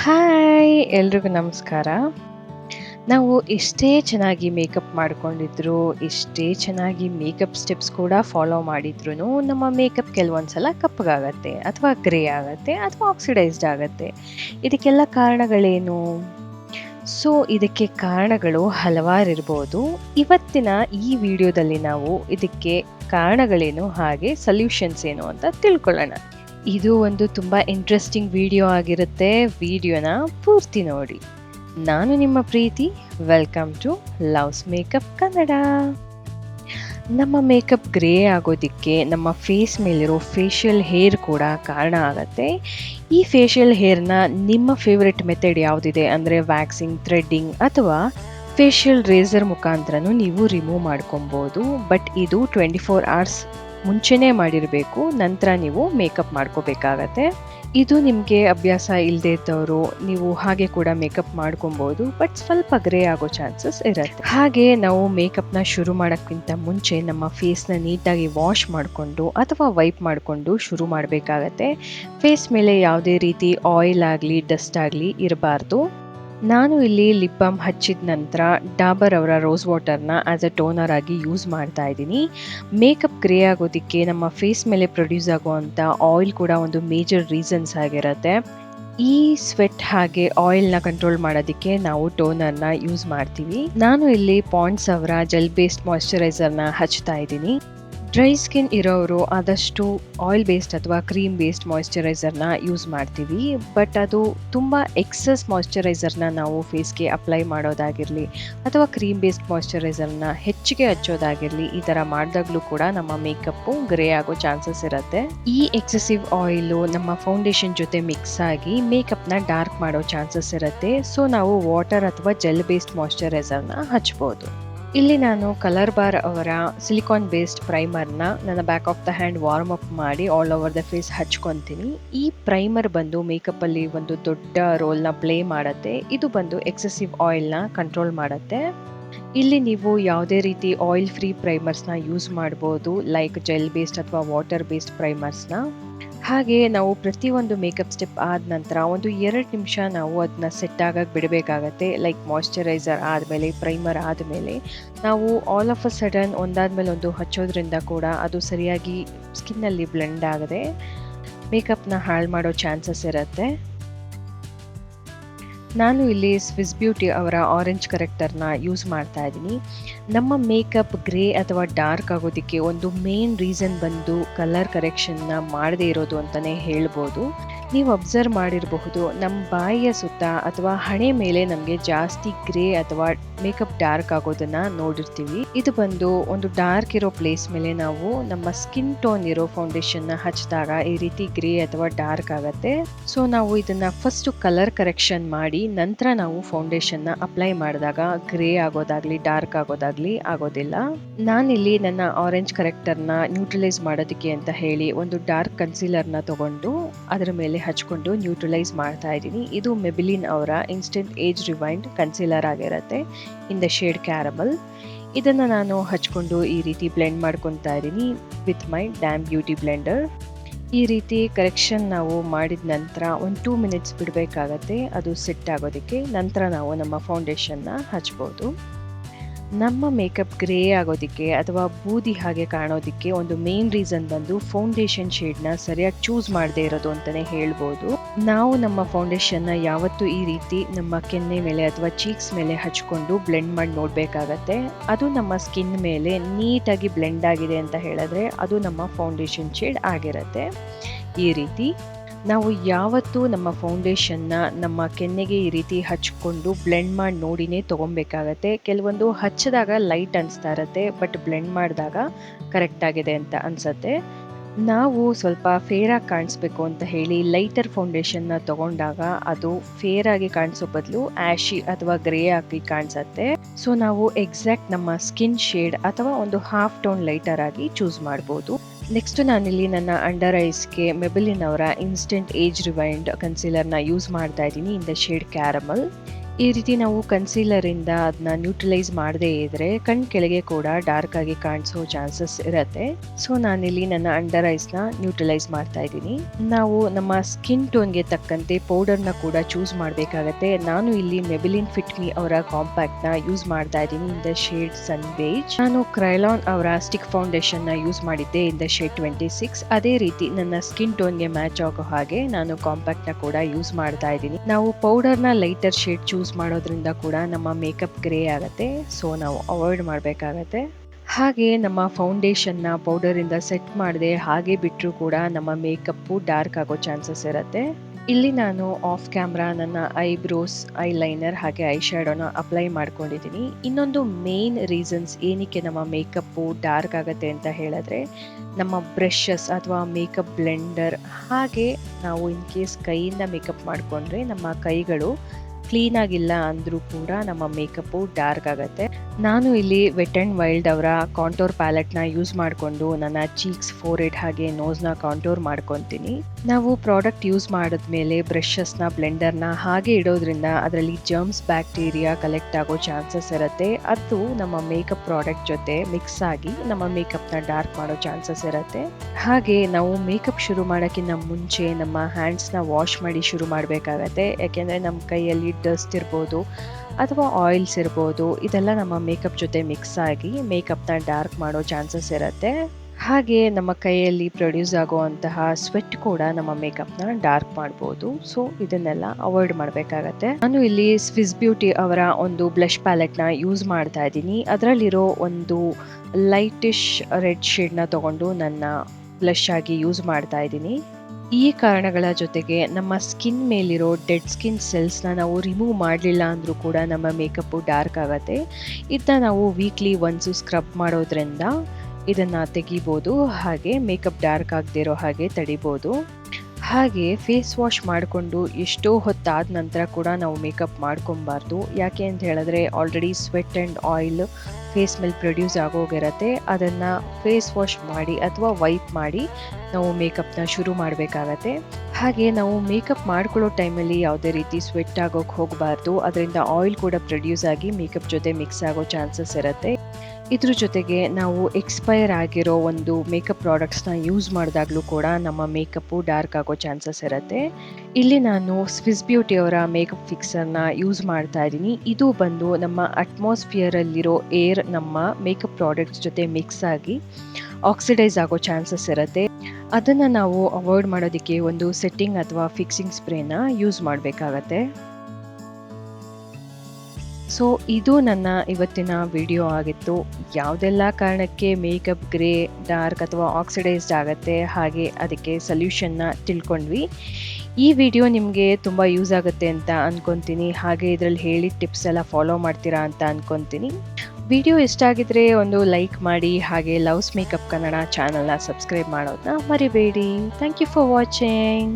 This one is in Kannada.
ಹಾಯ್, ಎಲ್ರಿಗೂ ನಮಸ್ಕಾರ. ನಾವು ಎಷ್ಟೇ ಚೆನ್ನಾಗಿ ಮೇಕಪ್ ಮಾಡ್ಕೊಂಡಿದ್ರು, ಎಷ್ಟೇ ಚೆನ್ನಾಗಿ ಮೇಕಪ್ ಸ್ಟೆಪ್ಸ್ ಕೂಡ ಫಾಲೋ ಮಾಡಿದ್ರು ನಮ್ಮ ಮೇಕಪ್ ಕೆಲವೊಂದು ಸಲ ಕಪ್ಪಗಾಗತ್ತೆ, ಅಥವಾ ಗ್ರೇ ಆಗತ್ತೆ, ಅಥವಾ ಆಕ್ಸಿಡೈಸ್ಡ್ ಆಗತ್ತೆ. ಇದಕ್ಕೆಲ್ಲ ಕಾರಣಗಳೇನು? ಸೊ, ಇದಕ್ಕೆ ಕಾರಣಗಳು ಹಲವಾರು ಇರ್ಬೋದು ಇವತ್ತಿನ ಈ ವಿಡಿಯೋದಲ್ಲಿ ನಾವು ಇದಕ್ಕೆ ಕಾರಣಗಳೇನು, ಹಾಗೆ ಸೊಲ್ಯೂಷನ್ಸ್ ಏನು ಅಂತ ತಿಳ್ಕೊಳ್ಳೋಣ. ಇದು ಒಂದು ತುಂಬ ಇಂಟ್ರೆಸ್ಟಿಂಗ್ ವಿಡಿಯೋ ಆಗಿರುತ್ತೆ. ವಿಡಿಯೋನ ಪೂರ್ತಿ ನೋಡಿ. ನಾನು ನಿಮ್ಮ Preethi. Welcome to love's makeup Kannada ನಮ್ಮ ಮೇಕಪ್ ಗ್ರೇ ಆಗೋದಕ್ಕೆ, ನಮ್ಮ ಫೇಸ್ ಮೇಲಿರೋ ಫೇಶಿಯಲ್ ಹೇರ್ ಕೂಡ ಕಾರಣ ಆಗುತ್ತೆ. ಈ ಫೇಶಿಯಲ್ ಹೇರ್ನ ನಿಮ್ಮ ಫೇವ್ರೆಟ್ ಮೆಥಡ್ ಯಾವುದಿದೆ? ಅಂದರೆ ವ್ಯಾಕ್ಸಿಂಗ್ ಥ್ರೆಡ್ಡಿಂಗ್ ಅಥವಾ ಫೇಶಿಯಲ್ ರೇಸರ್ ಮುಖಾಂತರನೂ ನೀವು ರಿಮೂವ್ ಮಾಡ್ಕೊಬೋದು. ಬಟ್ ಇದು ಟ್ವೆಂಟಿ ಫೋರ್ ಅವರ್ಸ್ ಮುಂಚೆನೇ ಮಾಡಿರಬೇಕು, ನಂತರ ನೀವು ಮೇಕಪ್ ಮಾಡ್ಕೋಬೇಕಾಗತ್ತೆ. ಇದು ನಿಮಗೆ ಅಭ್ಯಾಸ ಇಲ್ಲದೇ ಇದ್ದವರು, ನೀವು ಹಾಗೆ ಕೂಡ ಮೇಕಪ್ ಮಾಡ್ಕೊಬೋದು, ಬಟ್ ಸ್ವಲ್ಪ ಗ್ರೇ ಆಗೋ ಚಾನ್ಸಸ್ ಇರುತ್ತೆ. ಹಾಗೆ ನಾವು ಮೇಕಪ್ನ ಶುರು ಮಾಡೋಕ್ಕಿಂತ ಮುಂಚೆ ನಮ್ಮ ಫೇಸ್ನ ನೀಟಾಗಿ ವಾಶ್ ಮಾಡಿಕೊಂಡು ಅಥವಾ ವೈಪ್ ಮಾಡಿಕೊಂಡು ಶುರು ಮಾಡಬೇಕಾಗತ್ತೆ. ಫೇಸ್ ಮೇಲೆ ಯಾವುದೇ ರೀತಿ ಆಯಿಲ್ ಆಗಲಿ, ಡಸ್ಟ್ ಆಗಲಿ ಇರಬಾರ್ದು. ನಾನು ಇಲ್ಲಿ ಲಿಪ್ ಬಾಮ್ ಹಚ್ಚಿದ ನಂತರ ಡಾಬರ್ ಅವರ ರೋಸ್ ವಾಟರ್ನ ಆ್ಯಸ್ ಅ ಟೋನರ್ ಆಗಿ ಯೂಸ್ ಮಾಡ್ತಾ ಇದ್ದೀನಿ. ಮೇಕಪ್ ಗ್ರೇ ಆಗೋದಕ್ಕೆ ನಮ್ಮ ಫೇಸ್ ಮೇಲೆ ಪ್ರೊಡ್ಯೂಸ್ ಆಗುವಂಥ ಆಯಿಲ್ ಕೂಡ ಒಂದು ಮೇಜರ್ ರೀಸನ್ಸ್ ಆಗಿರುತ್ತೆ. ಈ ಸ್ವೆಟ್ ಹಾಗೆ ಆಯಿಲ್ನ ಕಂಟ್ರೋಲ್ ಮಾಡೋದಕ್ಕೆ ನಾವು ಟೋನರ್ನ ಯೂಸ್ ಮಾಡ್ತೀವಿ. ನಾನು ಇಲ್ಲಿ ಪಾಂಡ್ಸ್ ಅವರ ಜೆಲ್ ಬೇಸ್ಡ್ ಮಾಯಶ್ಚರೈಸರ್ನ ಹಚ್ತಾ ಇದ್ದೀನಿ. ಡ್ರೈ ಸ್ಕಿನ್ ಇರೋರು ಆದಷ್ಟು ಆಯಿಲ್ ಬೇಸ್ಡ್ ಅಥವಾ ಕ್ರೀಮ್ ಬೇಸ್ಡ್ ಮಾಯಿಶ್ಚರೈಸರ್ನ ಯೂಸ್ ಮಾಡ್ತೀವಿ ಬಟ್ ಅದು ತುಂಬ ಎಕ್ಸಸ್ ಮಾಯಿಶ್ಚರೈಸರ್ನ ನಾವು ಫೇಸ್ಗೆ ಅಪ್ಲೈ ಮಾಡೋದಾಗಿರಲಿ ಅಥವಾ ಕ್ರೀಮ್ ಬೇಸ್ಡ್ ಮಾಯಿಶ್ಚರೈಸರ್ನ ಹೆಚ್ಚಿಗೆ ಹಚ್ಚೋದಾಗಿರಲಿ ಈ ಥರ ಮಾಡಿದಾಗಲೂ ಕೂಡ ನಮ್ಮ ಮೇಕಪ್ಪು ಗ್ರೇ ಆಗೋ ಚಾನ್ಸಸ್ ಇರುತ್ತೆ. ಈ ಎಕ್ಸೆಸಿವ್ ಆಯಿಲು ನಮ್ಮ ಫೌಂಡೇಶನ್ ಜೊತೆ ಮಿಕ್ಸ್ ಆಗಿ ಮೇಕಪ್ನ ಡಾರ್ಕ್ ಮಾಡೋ ಚಾನ್ಸಸ್ ಇರುತ್ತೆ. ಸೊ ನಾವು ವಾಟರ್ ಅಥವಾ ಜೆಲ್ ಬೇಸ್ಡ್ ಮಾಯಿಶ್ಚರೈಸರ್ನ ಹಚ್ಬೋದು. ಇಲ್ಲಿ ನಾನು ಕಲರ್ ಬಾರ್ ಅವರ ಸಿಲಿಕಾನ್ ಬೇಸ್ಡ್ ಪ್ರೈಮರ್ನ ನನ್ನ back of the hand warm up ಮಾಡಿ ಆಲ್ ಓವರ್ ದ ಫೇಸ್ ಹಚ್ಕೊತೀನಿ. ಈ ಪ್ರೈಮರ್ ಬಂದು ಮೇಕಪ್ಪಲ್ಲಿ ಒಂದು ದೊಡ್ಡ ರೋಲ್ನ ಪ್ಲೇ ಮಾಡುತ್ತೆ. ಇದು ಬಂದು ಎಕ್ಸೆಸಿವ್ ಆಯಿಲ್ನ ಕಂಟ್ರೋಲ್ ಮಾಡುತ್ತೆ. ಇಲ್ಲಿ ನೀವು ಯಾವುದೇ ರೀತಿ ಆಯಿಲ್ ಫ್ರೀ ಪ್ರೈಮರ್ಸ್ನ ಯೂಸ್ ಮಾಡ್ಬೋದು ಲೈಕ್ ಜೆಲ್ ಬೇಸ್ಡ್ ಅಥವಾ ವಾಟರ್ ಬೇಸ್ಡ್ ಪ್ರೈಮರ್ಸ್ನ ಹಾಗೆ ನಾವು ಪ್ರತಿಯೊಂದು ಮೇಕಪ್ ಸ್ಟೆಪ್ ಆದ ನಂತರ ಒಂದು ಎರಡು ನಿಮಿಷ ನಾವು ಅದನ್ನ ಸೆಟ್ ಆಗಕ್ಕೆ ಬಿಡಬೇಕಾಗತ್ತೆ ಲೈಕ್ ಮಾಯಶ್ಚರೈಸರ್ ಆದಮೇಲೆ ಪ್ರೈಮರ್ ಆದಮೇಲೆ. ನಾವು ಆಲ್ ಆಫ್ ಅ ಸಡನ್ ಒಂದಾದ್ಮೇಲೆ ಒಂದು ಹಚ್ಚೋದ್ರಿಂದ ಕೂಡ ಅದು ಸರಿಯಾಗಿ ಸ್ಕಿನ್ನಲ್ಲಿ ಬ್ಲೆಂಡ್ ಆಗದೆ ಮೇಕಪ್ನ ಹಾಳು ಮಾಡೋ ಚಾನ್ಸಸ್ ಇರುತ್ತೆ. ನಾನು ಇಲ್ಲಿ ಸ್ವಿಸ್ ಬ್ಯೂಟಿ ಅವರ ಆರೆಂಜ್ ಕರೆಕ್ಟರ್ನ ಯೂಸ್ ಮಾಡ್ತಾ ಇದ್ದೀನಿ. ನಮ್ಮ ಮೇಕಪ್ ಗ್ರೇ ಅಥವಾ ಡಾರ್ಕ್ ಆಗೋದಕ್ಕೆ ಒಂದು ಮೇನ್ ರೀಸನ್ ಬಂದು ಕಲರ್ ಕರೆಕ್ಷನ್ನ ಮಾಡದೇ ಇರೋದು ಅಂತಲೇ ಹೇಳ್ಬೋದು. ನೀವು ಅಬ್ಸರ್ವ್ ಮಾಡಿರಬಹುದು ನಮ್ಮ ಬಾಯಿಯ ಸುತ್ತ ಅಥವಾ ಹಣೆ ಮೇಲೆ ನಮಗೆ ಜಾಸ್ತಿ ಗ್ರೇ ಅಥವಾ ಮೇಕಪ್ ಡಾರ್ಕ್ ಆಗೋದನ್ನ ನೋಡಿರ್ತೀವಿ. ಇದು ಬಂದು ಒಂದು ಡಾರ್ಕ್ ಇರೋ ಪ್ಲೇಸ್ ಮೇಲೆ ನಾವು ನಮ್ಮ ಸ್ಕಿನ್ ಟೋನ್ ಇರೋ ಫೌಂಡೇಶನ್ನ ಹಚ್ಚಿದಾಗ ಈ ರೀತಿ ಗ್ರೇ ಅಥವಾ ಡಾರ್ಕ್ ಆಗುತ್ತೆ. ಸೊ, ನಾವು ಇದನ್ನ ಫಸ್ಟ್ ಕಲರ್ ಕರೆಕ್ಷನ್ ಮಾಡಿ ನಂತರ ನಾವು ಫೌಂಡೇಶನ್ನ ಅಪ್ಲೈ ಮಾಡಿದಾಗ ಗ್ರೇ ಆಗೋದಾಗ್ಲಿ, ಡಾರ್ಕ್ ಆಗೋದಾಗ್ಲಿ ಆಗೋದಿಲ್ಲ. ನಾನಿಲ್ಲಿ ನನ್ನ ಆರೆಂಜ್ ಕರೆಕ್ಟರ್ನ ನ್ಯೂಟ್ರಲೈಸ್ ಮಾಡೋದಕ್ಕೆ ಅಂತ ಹೇಳಿ ಒಂದು ಡಾರ್ಕ್ ಕನ್ಸೀಲರ್ನ ತಗೊಂಡು ಅದರ ಮೇಲೆ ಹಚ್ಕೊಂಡು ನ್ಯೂಟ್ರಲೈಸ್ ಮಾಡ್ತಾ ಇದ್ದೀನಿ. ಇದು ಮೆಬಿಲಿನ್ ಅವರ ಇನ್ಸ್ಟೆಂಟ್ ಏಜ್ ರಿವೈಂಡ್ ಕನ್ಸೀಲರ್ ಆಗಿರುತ್ತೆ. ಇನ್ ದ ಶೇಡ್ ಕ್ಯಾರಮಲ್ ಇದನ್ನು ನಾನು ಹಚ್ಕೊಂಡು ಈ ರೀತಿ ಬ್ಲೆಂಡ್ ಮಾಡ್ಕೊತಾ ಇದ್ದೀನಿ with my damn beauty blender ಈ ರೀತಿ ಕರೆಕ್ಷನ್ ನಾವು ಮಾಡಿದ ನಂತರ ಒಂದು ಟೂ ಮಿನಿಟ್ಸ್ ಬಿಡಬೇಕಾಗತ್ತೆ. ಅದು ಸೆಟ್ ಆಗೋದಕ್ಕೆ. ನಂತರ ನಾವು ನಮ್ಮ ಫೌಂಡೇಶನ್ನ ಹಚ್ಬೋದು. ನಮ್ಮ ಮೇಕಪ್ ಗ್ರೇ ಆಗೋದಕ್ಕೆ ಅಥವಾ ಬೂದಿ ಹಾಗೆ ಕಾಣೋದಕ್ಕೆ ಒಂದು ಮೇನ್ ರೀಸನ್ ಬಂದು ಫೌಂಡೇಶನ್ ಶೇಡ್ನ ಸರಿಯಾಗಿ ಚೂಸ್ ಮಾಡದೇ ಇರೋದು ಅಂತಲೇ ಹೇಳ್ಬೋದು. ನಾವು ನಮ್ಮ ಫೌಂಡೇಶನ್ನ ಯಾವತ್ತೂ ಈ ರೀತಿ ನಮ್ಮ ಕೆನ್ನೆ ಮೇಲೆ ಅಥವಾ ಚೀಕ್ಸ್ ಮೇಲೆ ಹಚ್ಕೊಂಡು ಬ್ಲೆಂಡ್ ಮಾಡಿ ನೋಡಬೇಕಾಗತ್ತೆ. ಅದು ನಮ್ಮ ಸ್ಕಿನ್ ಮೇಲೆ ನೀಟಾಗಿ ಬ್ಲೆಂಡ್ ಆಗಿದೆ ಅಂತ ಹೇಳಿದ್ರೆ ಅದು ನಮ್ಮ ಫೌಂಡೇಶನ್ ಶೇಡ್ ಆಗಿರುತ್ತೆ. ಈ ರೀತಿ ನಾವು ಯಾವತ್ತೂ ನಮ್ಮ ಫೌಂಡೇಶನ್ನ ನಮ್ಮ ಕೆನ್ನೆಗೆ ಈ ರೀತಿ ಹಚ್ಕೊಂಡು ಬ್ಲೆಂಡ್ ಮಾಡಿ ನೋಡಿನೇ ತೊಗೊಬೇಕಾಗತ್ತೆ ಕೆಲವೊಂದು ಹಚ್ಚಿದಾಗ ಲೈಟ್ ಅನಿಸ್ತಾ ಇರತ್ತೆ ಬಟ್ ಬ್ಲೆಂಡ್ ಮಾಡಿದಾಗ ಕರೆಕ್ಟ್ ಆಗಿದೆ ಅಂತ ಅನಿಸತ್ತೆ. ನಾವು ಸ್ವಲ್ಪ ಫೇರಾಗಿ ಕಾಣಿಸ್ಬೇಕು ಅಂತ ಹೇಳಿ ಲೈಟರ್ ಫೌಂಡೇಶನ್ನ ತಗೊಂಡಾಗ ಅದು ಫೇರ್ ಆಗಿ ಕಾಣಿಸೋ ಬದಲು ಆ್ಯಶಿ ಅಥವಾ ಗ್ರೇ ಆಗಿ ಕಾಣಿಸತ್ತೆ. ಸೊ ನಾವು ಎಕ್ಸಾಕ್ಟ್ ನಮ್ಮ ಸ್ಕಿನ್ ಶೇಡ್ ಅಥವಾ ಒಂದು ಹಾಫ್ ಟೋನ್ ಲೈಟರ್ ಆಗಿ ಚೂಸ್ ಮಾಡ್ಬೋದು. ನೆಕ್ಸ್ಟ್ ನಾನಿಲ್ಲಿ ನನ್ನ ಅಂಡರ್ ಐಸ್ಗೆ ಮೆಬಲಿನ್ ಅವರ ಇನ್ಸ್ಟೆಂಟ್ ಏಜ್ ರಿವೈಂಡ್ ಕನ್ಸಿಲರ್ನ ಯೂಸ್ ಮಾಡ್ತಾ ಇದ್ದೀನಿ. ಇನ್ ದ ಶೇಡ್ ಕ್ಯಾರಮಲ್ ಈ ರೀತಿ ನಾವು ಕನ್ಸೀಲರಿಂದ ಅದನ್ನ ನ್ಯೂಟ್ರಲೈಸ್ ಮಾಡದೇ ಇದ್ರೆ ಕಣ್ ಕೆಳಗೆ ಕೂಡ ಡಾರ್ಕ್ ಆಗಿ ಕಾಣಿಸೋ ಚಾನ್ಸಸ್ ಇರತ್ತೆ. ಸೊ ನಾನಿಲ್ಲಿ ನನ್ನ ಅಂಡರ್ ಐಸ್ನ ನ್ಯೂಟ್ರಲೈಸ್ ಮಾಡ್ತಾ ಇದ್ದೀನಿ. ನಾವು ನಮ್ಮ ಸ್ಕಿನ್ ಟೋನ್ಗೆ ತಕ್ಕಂತೆ ಪೌಡರ್ನ ಕೂಡ ಚೂಸ್ ಮಾಡಬೇಕಾಗತ್ತೆ. ನಾನು ಇಲ್ಲಿ ಮೆಬಿಲಿನ್ ಫಿಟ್ ಮಿ ಅವರ ಕಾಂಪ್ಯಾಕ್ಟ್ನ ಯೂಸ್ ಮಾಡ್ತಾ ಇದ್ದೀನಿ in the shade sun beige ನಾನು ಕ್ರೈಲಾನ್ ಅವರ ಸ್ಟಿಕ್ನ ಯೂಸ್ ಮಾಡಿದ್ದೆ in the shade twenty six ಅದೇ ರೀತಿ ನನ್ನ ಸ್ಕಿನ್ ಟೋನ್ಗೆ ಮ್ಯಾಚ್ ಆಗೋ ಹಾಗೆ ನಾನು ಕಾಂಪ್ಯಾಕ್ಟ್ನ ಕೂಡ ಯೂಸ್ ಮಾಡ್ತಾ ಇದ್ದೀನಿ. ನಾವು ಪೌಡರ್ನ ಲೈಟರ್ ಶೇಡ್ ಚೂಸ್ ಮಾಡೋದ್ರಿಂದ ಕೂಡ ನಮ್ಮ ಮೇಕಪ್ ಗ್ರೇ ಆಗುತ್ತೆ. ಸೊ ನಾವು ಅವಾಯ್ಡ್ ಮಾಡಬೇಕಾಗತ್ತೆ. ಹಾಗೆ ನಮ್ಮ ಫೌಂಡೇಶನ್ನ ಪೌಡರಿಂದ ಸೆಟ್ ಮಾಡದೆ ಹಾಗೆ ಬಿಟ್ಟರೂ ಕೂಡ ನಮ್ಮ ಮೇಕಪ್ಪು ಡಾರ್ಕ್ ಆಗೋ ಚಾನ್ಸಸ್ ಇರುತ್ತೆ. ಇಲ್ಲಿ ನಾನು ಆಫ್ ಕ್ಯಾಮ್ರಾ ನನ್ನ ಐಬ್ರೋಸ್ ಐ ಲೈನರ್ ಹಾಗೆ ಐ ಶ್ಯಾಡೋನ ಅಪ್ಲೈ ಮಾಡ್ಕೊಂಡಿದ್ದೀನಿ. ಇನ್ನೊಂದು ಮೇನ್ ರೀಸನ್ಸ್ ಏನಕ್ಕೆ ನಮ್ಮ ಮೇಕಪ್ಪು ಡಾರ್ಕ್ ಆಗುತ್ತೆ ಅಂತ ಹೇಳಿದ್ರೆ, ನಮ್ಮ ಬ್ರಷಸ್ ಅಥವಾ ಮೇಕಪ್ ಬ್ಲೆಂಡರ್ ಹಾಗೆ ನಾವು ಇನ್ ಕೇಸ್ ಕೈಯಿಂದ ಮೇಕಪ್ ಮಾಡಿಕೊಂಡ್ರೆ ನಮ್ಮ ಕೈಗಳು ಕ್ಲೀನ್ ಆಗಿಲ್ಲ ಅಂದ್ರೂ ಕೂಡ ನಮ್ಮ ಮೇಕಪ್ಪು ಡಾರ್ಕ್ ಆಗುತ್ತೆ. ನಾನು ಇಲ್ಲಿ ವೆಟ್ ಆ್ಯಂಡ್ ವೈಲ್ಡ್ ಅವರ ಕಾಂಟೋರ್ ಪ್ಯಾಲೆಟ್ನ ಯೂಸ್ ಮಾಡಿಕೊಂಡು ನನ್ನ ಚೀಕ್ಸ್ ಫೋರ್ ಏಟ್ ಹಾಗೆ ನೋಸ್ನ ಕಾಂಟೋರ್ ಮಾಡ್ಕೊತೀನಿ. ನಾವು ಪ್ರಾಡಕ್ಟ್ ಯೂಸ್ ಮಾಡಿದ್ಮೇಲೆ ಬ್ರಷಸ್ನ ಬ್ಲೆಂಡರ್ನ ಹಾಗೆ ಇಡೋದ್ರಿಂದ ಅದರಲ್ಲಿ ಜರ್ಮ್ಸ್ ಬ್ಯಾಕ್ಟೀರಿಯಾ ಕಲೆಕ್ಟ್ ಆಗೋ ಚಾನ್ಸಸ್ ಇರುತ್ತೆ. ಅದು ನಮ್ಮ ಮೇಕಪ್ ಪ್ರಾಡಕ್ಟ್ ಜೊತೆ ಮಿಕ್ಸ್ ಆಗಿ ನಮ್ಮ ಮೇಕಪ್ನ ಡಾರ್ಕ್ ಮಾಡೋ ಚಾನ್ಸಸ್ ಇರುತ್ತೆ. ಹಾಗೆ ನಾವು ಮೇಕಪ್ ಶುರು ಮಾಡೋಕ್ಕಿಂತ ಮುಂಚೆ ನಮ್ಮ ಹ್ಯಾಂಡ್ಸ್ನ ವಾಶ್ ಮಾಡಿ ಶುರು ಮಾಡಬೇಕಾಗತ್ತೆ. ಯಾಕೆಂದರೆ ನಮ್ಮ ಕೈಯಲ್ಲಿ ಡಸ್ಟ್ ಇರ್ಬೋದು ಅಥವಾ ಆಯಿಲ್ಸ್ ಇರ್ಬೋದು, ಇದೆಲ್ಲ ನಮ್ಮ ಮೇಕಪ್ ಜೊತೆ ಮಿಕ್ಸ್ ಆಗಿ ಮೇಕಪ್ನ ಡಾರ್ಕ್ ಮಾಡೋ ಚಾನ್ಸಸ್ ಇರುತ್ತೆ. ಹಾಗೆ ನಮ್ಮ ಕೈಯಲ್ಲಿ ಪ್ರೊಡ್ಯೂಸ್ ಆಗುವಂತಹ ಸ್ವೆಟ್ ಕೂಡ ನಮ್ಮ ಮೇಕಪ್ನ ಡಾರ್ಕ್ ಮಾಡ್ಬೋದು. ಸೊ ಇದನ್ನೆಲ್ಲ ಅವಾಯ್ಡ್ ಮಾಡಬೇಕಾಗತ್ತೆ. ನಾನು ಇಲ್ಲಿ ಸ್ವಿಸ್ ಬ್ಯೂಟಿ ಅವರ ಒಂದು ಬ್ಲಷ್ ಪ್ಯಾಲೆಟ್ನ ಯೂಸ್ ಮಾಡ್ತಾ ಇದ್ದೀನಿ. ಅದರಲ್ಲಿರೋ ಒಂದು ಲೈಟಿಶ್ ರೆಡ್ ಶೇಡ್ನ ತಗೊಂಡು ನನ್ನ ಬ್ಲಷ್ ಆಗಿ ಯೂಸ್ ಮಾಡ್ತಾ ಇದ್ದೀನಿ. ಈ ಕಾರಣಗಳ ಜೊತೆಗೆ ನಮ್ಮ ಸ್ಕಿನ್ ಮೇಲಿರೋ ಡೆಡ್ ಸ್ಕಿನ್ ಸೆಲ್ಸ್ನ ನಾವು ರಿಮೂವ್ ಮಾಡಲಿಲ್ಲ ಅಂದರೂ ಕೂಡ ನಮ್ಮ ಮೇಕಪ್ಪು ಡಾರ್ಕ್ ಆಗುತ್ತೆ. ಇದನ್ನ ನಾವು ವೀಕ್ಲಿ ಒನ್ಸು ಸ್ಕ್ರಬ್ ಮಾಡೋದ್ರಿಂದ ಇದನ್ನು ತೆಗಿಬೋದು, ಹಾಗೆ ಮೇಕಪ್ ಡಾರ್ಕ್ ಆಗದೆ ಇರೋ ಹಾಗೆ ತಡಿಬೋದು. ಹಾಗೆ ಫೇಸ್ ವಾಶ್ ಮಾಡಿಕೊಂಡು ಎಷ್ಟೋ ಹೊತ್ತಾದ ನಂತರ ಕೂಡ ನಾವು ಮೇಕಪ್ ಮಾಡ್ಕೊಬಾರ್ದು ಯಾಕೆ ಅಂತ ಹೇಳಿದ್ರೆ already sweat and oil face ಮೇಲೆ ಪ್ರೊಡ್ಯೂಸ್ ಆಗೋಗಿರತ್ತೆ, ಅದನ್ನು ಫೇಸ್ ವಾಶ್ ಮಾಡಿ ಅಥವಾ ವೈಪ್ ಮಾಡಿ ನಾವು ಮೇಕಪ್ನ ಶುರು ಮಾಡಬೇಕಾಗತ್ತೆ. ಹಾಗೆ ನಾವು ಮೇಕಪ್ ಮಾಡ್ಕೊಳ್ಳೋ ಟೈಮಲ್ಲಿ ಯಾವುದೇ ರೀತಿ ಸ್ವೆಟ್ ಆಗೋಕ್ಕೆ ಹೋಗಬಾರ್ದು, ಅದರಿಂದ ಆಯಿಲ್ ಕೂಡ ಪ್ರೊಡ್ಯೂಸ್ ಆಗಿ ಮೇಕಪ್ ಜೊತೆ ಮಿಕ್ಸ್ ಆಗೋ ಚಾನ್ಸಸ್ ಇರುತ್ತೆ. ಇದ್ರ ಜೊತೆಗೆ ನಾವು ಎಕ್ಸ್ಪೈರ್ ಆಗಿರೋ ಒಂದು ಮೇಕಪ್ ಪ್ರಾಡಕ್ಟ್ಸ್ನ ಯೂಸ್ ಮಾಡಿದಾಗಲೂ ಕೂಡ ನಮ್ಮ ಮೇಕಪ್ಪು ಡಾರ್ಕ್ ಆಗೋ ಚಾನ್ಸಸ್ ಇರುತ್ತೆ. ಇಲ್ಲಿ ನಾನು ಸ್ವಿಸ್ ಬ್ಯೂಟಿಯವರ ಮೇಕಪ್ ಫಿಕ್ಸರ್ನ ಯೂಸ್ ಮಾಡ್ತಾ ಇದ್ದೀನಿ. ಇದು ಬಂದು ನಮ್ಮ ಅಟ್ಮಾಸ್ಫಿಯರಲ್ಲಿರೋ ಏರ್ ನಮ್ಮ ಮೇಕಪ್ ಪ್ರಾಡಕ್ಟ್ಸ್ ಜೊತೆ ಮಿಕ್ಸ್ ಆಗಿ ಆಕ್ಸಿಡೈಸ್ ಆಗೋ ಚಾನ್ಸಸ್ ಇರುತ್ತೆ. ಅದನ್ನು ನಾವು ಅವಾಯ್ಡ್ ಮಾಡೋದಕ್ಕೆ ಒಂದು ಸೆಟ್ಟಿಂಗ್ ಅಥವಾ ಫಿಕ್ಸಿಂಗ್ ಸ್ಪ್ರೇನ ಯೂಸ್ ಮಾಡಬೇಕಾಗತ್ತೆ. ಸೊ ಇದು ನನ್ನ ಇವತ್ತಿನ ವಿಡಿಯೋ ಆಗಿತ್ತು. ಯಾವುದೆಲ್ಲ ಕಾರಣಕ್ಕೆ ಮೇಕಪ್ ಗ್ರೇ ಡಾರ್ಕ್ ಅಥವಾ ಆಕ್ಸಿಡೈಸ್ಡ್ ಆಗುತ್ತೆ, ಹಾಗೆ ಅದಕ್ಕೆ ಸೊಲ್ಯೂಷನ್ನ ತಿಳ್ಕೊಂಡ್ವಿ. ಈ ವಿಡಿಯೋ ನಿಮಗೆ ತುಂಬ ಯೂಸ್ ಆಗುತ್ತೆ ಅಂತ ಅಂದ್ಕೊತೀನಿ ಹಾಗೆ ಇದರಲ್ಲಿ ಹೇಳಿದ ಟಿಪ್ಸ್ ಎಲ್ಲ ಫಾಲೋ ಮಾಡ್ತೀರಾ ಅಂತ ಅಂದ್ಕೊತೀನಿ ವಿಡಿಯೋ ಇಷ್ಟ ಆಗಿದ್ರೆ ಒಂದು ಲೈಕ್ ಮಾಡಿ, ಹಾಗೆ ಲವ್ಸ್ ಮೇಕಪ್ ಕನ್ನಡ ಚಾನಲ್ನ ಸಬ್ಸ್ಕ್ರೈಬ್ ಮಾಡೋದನ್ನ ಮರಿಬೇಡಿ. Thank you for watching